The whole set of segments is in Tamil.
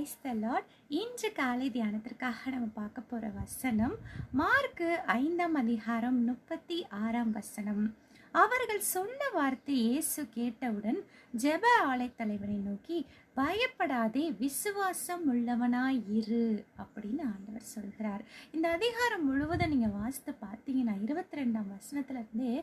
பிரைஸ் த லார்ட் இன்று காலை தியானத்திற்காக நம்ம பார்க்க போகிற வசனம் மார்க்கு ஐந்தாம் அதிகாரம் முப்பத்தி ஆறாம் வசனம். அவர்கள் சொன்ன வார்த்தை இயேசு கேட்டவுடன் ஜெப ஆலைத்தலைவனை நோக்கி பயப்படாதே விசுவாசம் உள்ளவனாய் இரு அப்படின்னு ஆண்டவர் சொல்கிறார். இந்த அதிகாரம் முழுவதும் நீங்கள் வாசித்து பார்த்தீங்கன்னா இருபத்தி ரெண்டாம் வசனத்துல இருந்தே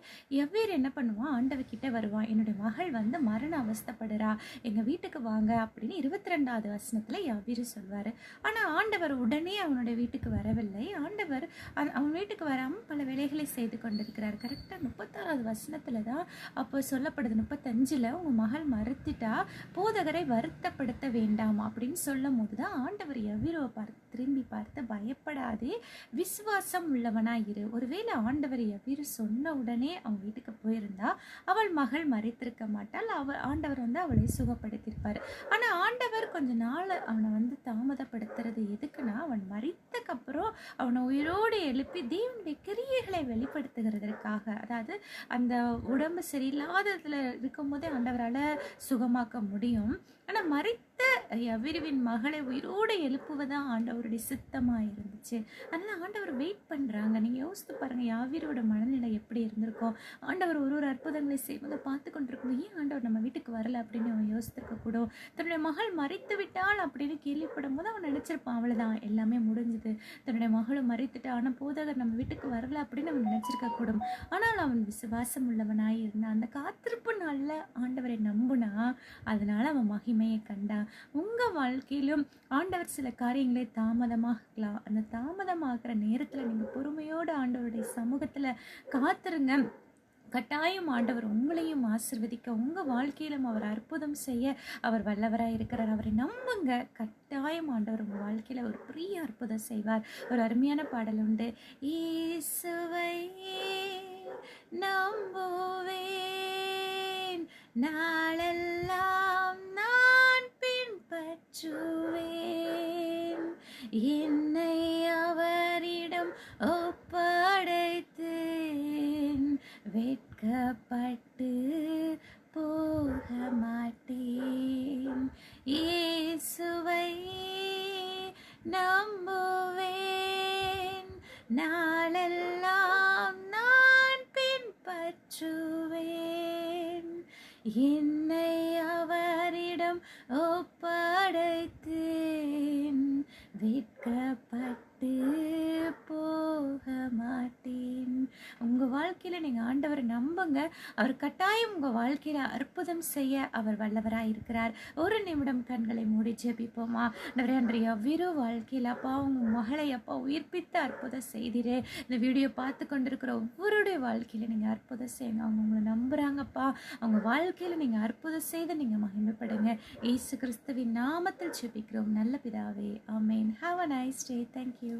எவ்வீர் என்ன பண்ணுவான் ஆண்டவர்கிட்ட வருவான் என்னுடைய மகள் வந்து மரண அவஸ்தைப்படுறா. எங்கள் வீட்டுக்கு வாங்க அப்படின்னு இருபத்தி ரெண்டாவது வசனத்தில் எவ்வீர் சொல்வார். ஆனால் ஆண்டவர் உடனே அவனுடைய வீட்டுக்கு வரவில்லை. ஆண்டவர் அவன் அவன் வீட்டுக்கு வராமல் பல வேலைகளை செய்து கொண்டிருக்கிறார். கரெக்டாக முப்பத்தாறாவது வசனத்தில் தான் அப்போ சொல்லப்படுது முப்பத்தஞ்சில் உங்கள் மகள் மறுத்துட்டா போதகரை வருத்தப்படுத்த வேண்டாம்? அப்படின்னு சொல்லும் போது தான் ஆண்டவர் எவ்விரோவை பார்த்து திரும்பி பார்த்து பயப்படாதே விசுவாசம் உள்ளவனாய் இரு. ஒருவேளை ஆண்டவர் எவ்விரு சொன்ன உடனே அவங்க வீட்டுக்கு போயிருந்தா அவள் மகள் மறைத்திருக்க மாட்டாள் அவள் ஆண்டவர் வந்து அவளை சுகப்படுத்தியிருப்பார். ஆனால் ஆண்டவர் கொஞ்ச நாள் அவனை வந்து தாமதப்படுத்துறது எதுக்குன்னா அவன் மறித்தக்கப்புறம் அவனை உயிரோடு எழுப்பி தேவனுடைய கிரியைகளை வெளிப்படுத்துகிறதற்காக. அதாவது அந்த உடம்பு சரியில்லாததுல இருக்கும்போதே ஆண்டவரால் சுகமாக்க முடியும். ஆனால் மறை யவிருவின் மகளை உயிரோடு எழுப்புவதான் ஆண்டவருடைய சித்தமாக இருந்துச்சு அதனால் ஆண்டவர் வெயிட் பண்ணுறாங்க நீங்கள் யோசித்து பாருங்கள் யாவீரோட மனநிலை எப்படி இருந்திருக்கும்? ஆண்டவர் ஒரு ஒரு அற்புதங்களை செய்வதை பார்த்து கொண்டிருக்கும். ஏன் ஆண்டவர் நம்ம வீட்டுக்கு வரல அப்படின்னு அவன் யோசித்திருக்கக்கூடும் தன்னுடைய மகள் மறைத்து விட்டாள் அப்படின்னு கேள்விப்படும் போது அவன் நினச்சிருப்பான் அவ்வளோதான் எல்லாமே முடிஞ்சுது. தன்னுடைய மகளும் மறைத்துட்டு ஆனால் போதகர் நம்ம வீட்டுக்கு வரல அப்படின்னு அவன் நினச்சிருக்கக்கூடும் ஆனால் அவன் விசுவாசம் உள்ளவனாக இருந்தான் அந்த காத்திருப்பு நாளில் ஆண்டவரை நம்புனா அதனால் அவன் மகிமையை கண்டான். உங்கள் வாழ்க்கையிலும் ஆண்டவர் சில காரியங்களை தாமதமாகலாம் அந்த தாமதமாகிற நேரத்தில் நீங்கள் பொறுமையோடு ஆண்டவருடைய சமூகத்தில் காத்திருங்க. கட்டாயம் ஆண்டவர் உங்களையும் ஆசிர்வதிக்க உங்கள் வாழ்க்கையிலும் அவர் அற்புதம் செய்ய அவர் வல்லவராக இருக்கிறார். அவரை நம்புங்க. கட்டாயம் ஆண்டவர் உங்கள் வாழ்க்கையில் ஒரு பெரிய அற்புதம் செய்வார். ஒரு அருமையான பாடல் உண்டு. ஈசுவை நம்புவேன் நாளை என்னை அவரிடம் ஒப்படைத்தேன். வெட்கப்பட்டு போக மாட்டேன் இயேசுவை நம்புவேன். நாளெல்லாம் நான் பின்பற்றுவேன். என்னை அவரிடம் ஒப்படைத்து வெட்கப்பட்டு வாழ்க்கையில் நீங்கள் ஆண்டவரை நம்புங்க. அவர் கட்டாயம் உங்கள் வாழ்க்கையில் அற்புதம் செய்ய அவர் வல்லவராக இருக்கிறார். ஒரு நிமிடம் கண்களை மூடி ஜெபிப்போமா? நிறைய விரு வாழ்க்கையில் அப்பா உங்கள் மகளை அப்பா உயிர்ப்பித்த அற்புதம் செய்திரு. இந்த வீடியோ பார்த்து கொண்டிருக்கிற ஒவ்வொருடைய வாழ்க்கையில் நீங்கள் அற்புதம் செய்யுங்க. அவங்க உங்களை நம்புகிறாங்கப்பா அவங்க வாழ்க்கையில் நீங்கள் அற்புதம் செய்து நீங்கள் மகிமைப்படுங்க. இயேசு கிறிஸ்துவின் நாமத்தில் ஜெபிக்கிறோம். நல்ல பிதாவே ஆமேன். Have a nice day thank you